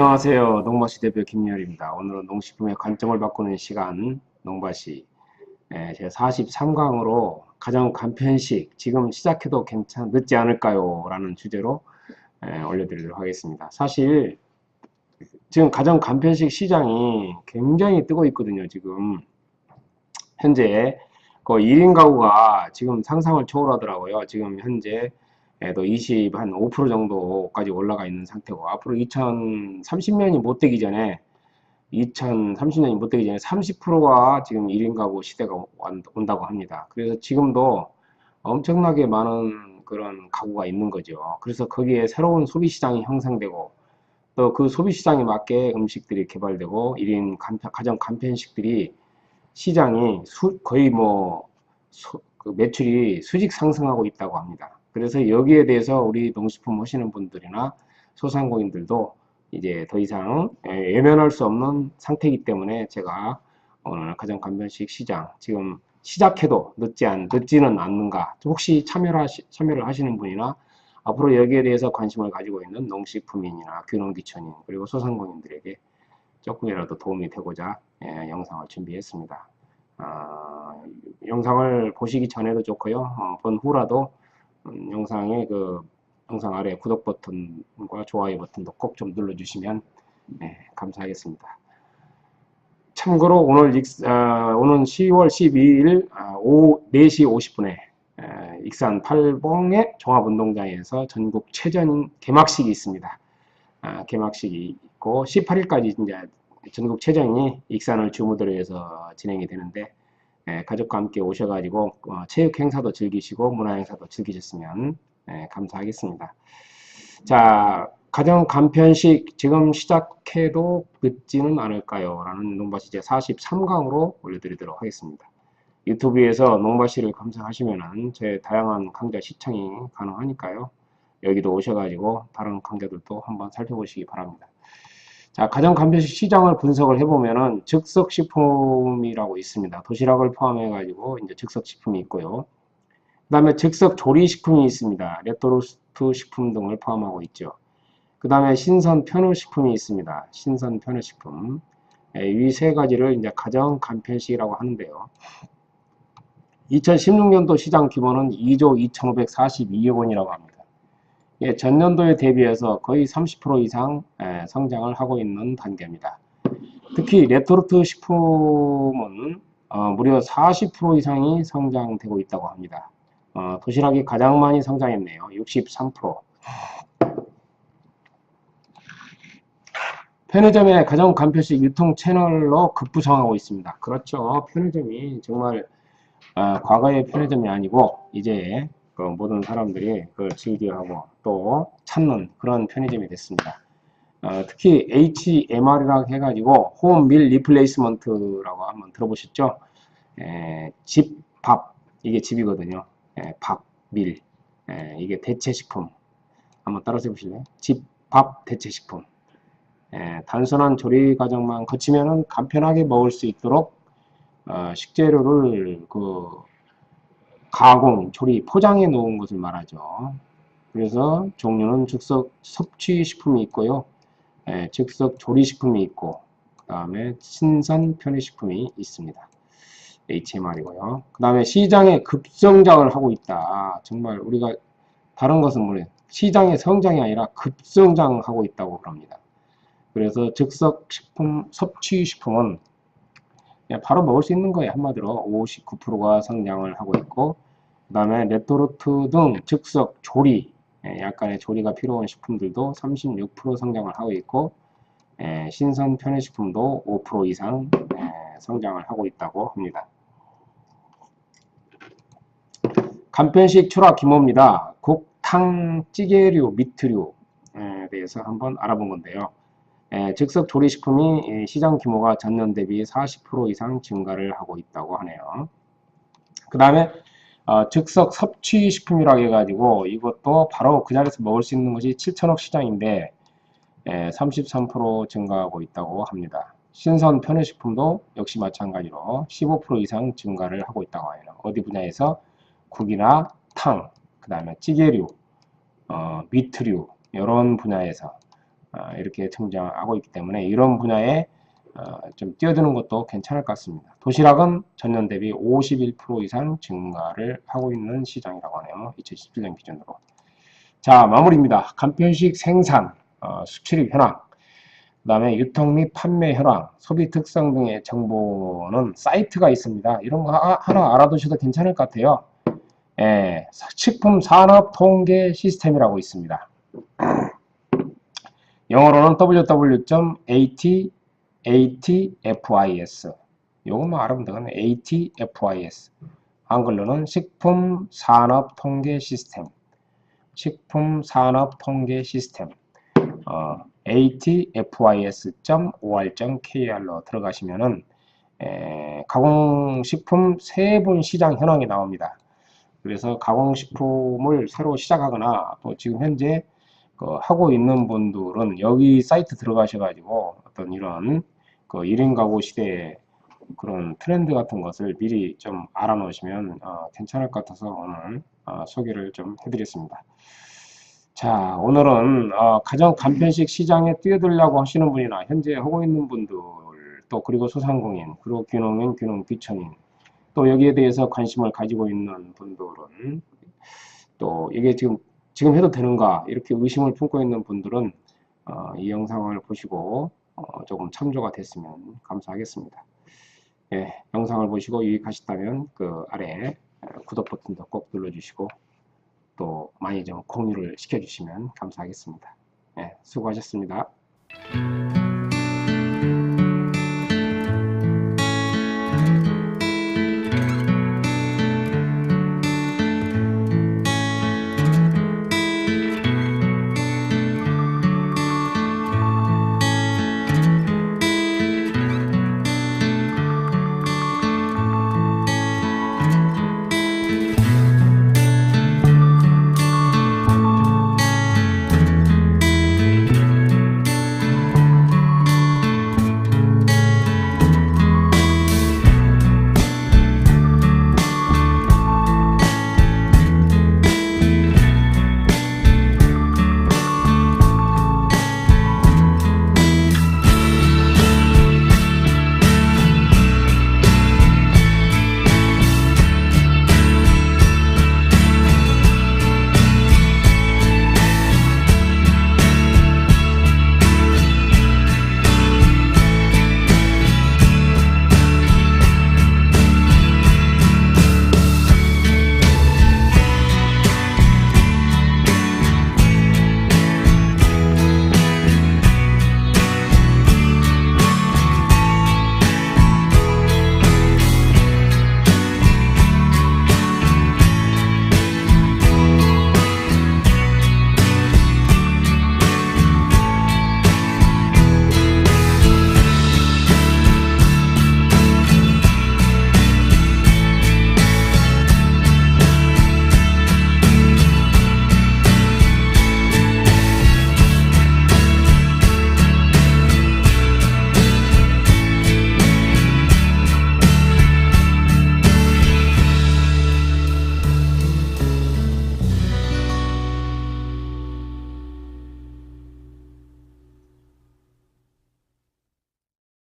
안녕하세요. 농바시 대표 김열입니다. 오늘은 농식품의 관점을 바꾸는 시간 농바시 예, 제가 43강으로 가정 간편식 지금 시작해도 괜찮 늦지 않을까요? 라는 주제로 예, 올려드리도록 하겠습니다. 사실 지금 가정 간편식 시장이 굉장히 뜨고 있거든요. 지금 현재 그 1인 가구가 지금 상상을 초월하더라고요. 지금 현재 도 20, 한 5% 정도까지 올라가 있는 상태고, 앞으로 2030년이 못 되기 전에, 2030년이 못 되기 전에 30%가 지금 1인 가구 시대가 온다고 합니다. 그래서 지금도 엄청나게 많은 그런 가구가 있는 거죠. 그래서 거기에 새로운 소비 시장이 형성되고, 또 그 소비 시장에 맞게 음식들이 개발되고, 1인 간편, 가정 간편식들이 시장이 수, 거의 뭐, 수, 그 매출이 수직 상승하고 있다고 합니다. 그래서 여기에 대해서 우리 농식품 하시는 분들이나 소상공인들도 이제 더 이상 예면할 수 없는 상태이기 때문에 제가 오늘 가정 간편식 시장 지금 시작해도 늦지 않, 늦지는 않는가 혹시 참여를, 하시, 참여를 하시는 분이나 앞으로 여기에 대해서 관심을 가지고 있는 농식품인이나 귀농귀촌인 그리고 소상공인들에게 조금이라도 도움이 되고자 예, 영상을 준비했습니다. 어, 영상을 보시기 전에도 좋고요. 어, 본 후라도 음, 영상의 그 영상 아래 구독 버튼과 좋아요 버튼도 꼭 좀 눌러주시면 네, 감사하겠습니다. 참고로 오늘 어, 오는 10월 12일 어, 오후 4시 50분에 에, 익산 팔봉의 종합운동장에서 전국 최전 개막식이 있습니다. 아, 개막식이 있고 18일까지 이제 전국 최전이 익산을 주무대로 해서 진행이 되는데 예, 가족과 함께 오셔가지고 어, 체육 행사도 즐기시고 문화 행사도 즐기셨으면 예, 감사하겠습니다. 자, 가정 간편식 지금 시작해도 늦지는 않을까요? 라는 농바시 제 43강으로 올려드리도록 하겠습니다. 유튜브에서 농바시를 검색하시면은 제 다양한 강좌 시청이 가능하니까요. 여기도 오셔가지고 다른 강좌들도 한번 살펴보시기 바랍니다. 자, 가정 간편식 시장을 분석을 해보면은 즉석식품이라고 있습니다. 도시락을 포함해 가지고 이제 즉석식품이 있고요. 그 다음에 즉석 조리식품이 있습니다. 레토로스트 식품 등을 포함하고 있죠. 그 다음에 신선 편의식품이 있습니다. 신선 편의식품. 예, 이세 가지를 이제 가정 간편식이라고 하는데요. 2016년도 시장 규모는 2조 2,542억 원이라고 합니다. 예, 전년도에 대비해서 거의 30% 이상 예, 성장을 하고 있는 단계입니다. 특히 레토르트 식품은 어, 무려 40% 이상이 성장되고 있다고 합니다. 어, 도시락이 가장 많이 성장했네요. 63%. 편의점의 가정 간편식 유통 채널로 급부상하고 있습니다. 그렇죠. 편의점이 정말 어, 과거의 편의점이 아니고 이제 그 모든 사람들이 그걸 즐겨하고 또 찾는 그런 편의점이 됐습니다. 어, 특히 HMR이라고 해가지고 홈밀 리플레이스먼트라고 한번 들어보셨죠? 에, 집, 밥 이게 집이거든요. 에, 밥, 밀 에, 이게 대체식품 한번 따라서 해보실래요? 집, 밥, 대체식품 에, 단순한 조리 과정만 거치면 간편하게 먹을 수 있도록 어, 식재료를 그 가공, 조리, 포장해 놓은 것을 말하죠. 그래서 종류는 즉석 섭취식품이 있고요. 예, 즉석 조리식품이 있고 그 다음에 신선 편의식품이 있습니다. HMR이고요. 그 다음에 시장의 급성장을 하고 있다. 정말 우리가 다른 것은 뭐래 시장의 성장이 아니라 급성장하고 있다고 그럽니다. 그래서 즉석 식품, 섭취식품은 바로 먹을 수 있는 거예요. 한마디로 59%가 성장을 하고 있고 그 다음에 레토르트 등 즉석 조리 예, 약간의 조리가 필요한 식품들도 36% 성장을 하고 있고 예, 신선 편의식품도 5% 이상 예, 성장을 하고 있다고 합니다. 간편식 추락 규모입니다. 국탕, 찌개류, 미트류에 대해서 한번 알아본 건데요. 즉석 조리식품이 시장 규모가 전년 대비 40% 이상 증가를 하고 있다고 하네요. 그 다음에 어, 즉석 섭취 식품이라고 해가지고 이것도 바로 그 자리에서 먹을 수 있는 것이 7천억 시장인데 예, 33% 증가하고 있다고 합니다. 신선 편의식품도 역시 마찬가지로 15% 이상 증가를 하고 있다고 해요. 어디 분야에서 국이나 탕, 그 다음에 찌개류, 어, 미트류 이런 분야에서 아, 이렇게 등장하고 있기 때문에 이런 분야에 어, 좀 뛰어드는 것도 괜찮을 것 같습니다. 도시락은 전년 대비 51% 이상 증가를 하고 있는 시장이라고 하네요. 2017년 기준으로. 자, 마무리입니다. 간편식 생산, 어, 수출입 현황, 그 다음에 유통 및 판매 현황, 소비 특성 등의 정보는 사이트가 있습니다. 이런 거 하- 하나 알아두셔도 괜찮을 것 같아요. 예, 식품 산업 통계 시스템이라고 있습니다. 영어로는 www.at ATFIS 요것만 알아보면 되겠네. ATFIS 한글로는 식품 산업 통계 시스템 식품 산업 통계 시스템 어, atfis.or.kr로 들어가시면은 에, 가공식품 세분 시장 현황이 나옵니다. 그래서 가공식품을 새로 시작하거나 또 지금 현재 그 하고 있는 분들은 여기 사이트 들어가셔가지고 어떤 이런 그 1인 가구 시대의 그런 트렌드 같은 것을 미리 좀 알아놓으시면 어, 괜찮을 것 같아서 오늘 어, 소개를 좀 해드렸습니다. 자, 오늘은 어, 가정 간편식 시장에 뛰어들려고 하시는 분이나 현재 하고 있는 분들 또 그리고 소상공인 그리고 귀농인, 귀농 귀촌인 또 여기에 대해서 관심을 가지고 있는 분들은 또 이게 지금 지금 해도 되는가 이렇게 의심을 품고 있는 분들은 어, 이 영상을 보시고 어, 조금 참조가 됐으면 감사하겠습니다. 예, 영상을 보시고 유익하셨다면 그 아래 구독 버튼도 꼭 눌러주시고 또 많이 좀 공유를 시켜주시면 감사하겠습니다. 예, 수고하셨습니다.